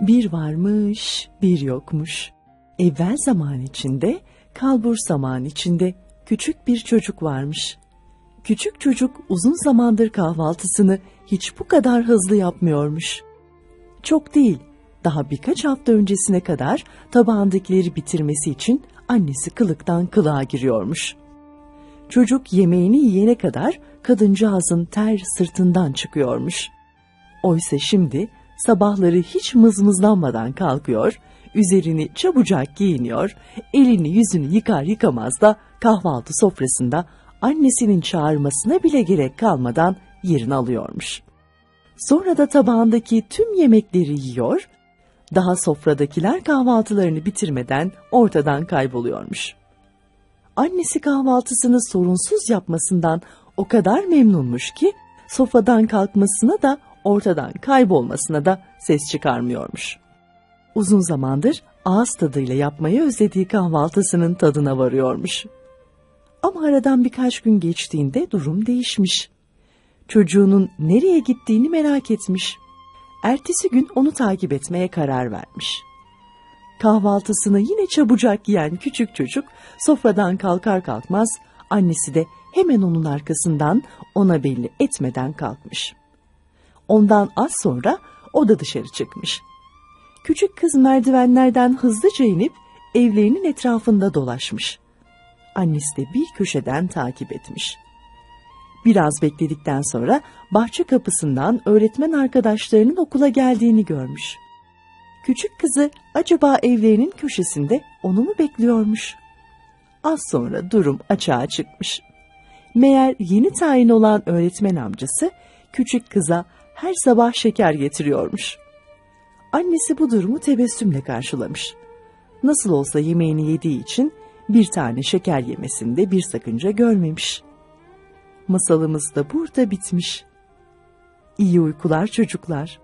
Bir varmış, bir yokmuş. Evvel zaman içinde, kalbur zaman içinde küçük bir çocuk varmış. Küçük çocuk uzun zamandır kahvaltısını hiç bu kadar hızlı yapmıyormuş. Çok değil, daha birkaç hafta öncesine kadar tabağındakileri bitirmesi için annesi kılıktan kılığa giriyormuş. Çocuk yemeğini yiyene kadar kadıncağızın ter sırtından çıkıyormuş. Oysa şimdi sabahları hiç mızmızlanmadan kalkıyor, üzerini çabucak giyiniyor, elini yüzünü yıkar yıkamaz da kahvaltı sofrasında annesinin çağırmasına bile gerek kalmadan yerini alıyormuş. Sonra da tabağındaki tüm yemekleri yiyor, daha sofradakiler kahvaltılarını bitirmeden ortadan kayboluyormuş. Annesi kahvaltısını sorunsuz yapmasından o kadar memnunmuş ki sofradan kalkmasına da ortadan kaybolmasına da ses çıkarmıyormuş. Uzun zamandır ağız tadıyla yapmayı özlediği kahvaltısının tadına varıyormuş. Ama aradan birkaç gün geçtiğinde durum değişmiş. Çocuğunun nereye gittiğini merak etmiş. Ertesi gün onu takip etmeye karar vermiş. Kahvaltısını yine çabucak yiyen küçük çocuk sofradan kalkar kalkmaz annesi de hemen onun arkasından ona belli etmeden kalkmış. Ondan az sonra o da dışarı çıkmış. Küçük kız merdivenlerden hızlıca inip evlerinin etrafında dolaşmış. Annesi de bir köşeden takip etmiş. Biraz bekledikten sonra bahçe kapısından öğretmen arkadaşlarının okula geldiğini görmüş. Küçük kızı acaba evlerinin köşesinde onu mu bekliyormuş? Az sonra durum açığa çıkmış. Meğer yeni tayin olan öğretmen amcası küçük kıza her sabah şeker getiriyormuş. Annesi bu durumu tebessümle karşılamış. Nasıl olsa yemeğini yediği için bir tane şeker yemesinde bir sakınca görmemiş. Masalımız da burada bitmiş. İyi uykular çocuklar.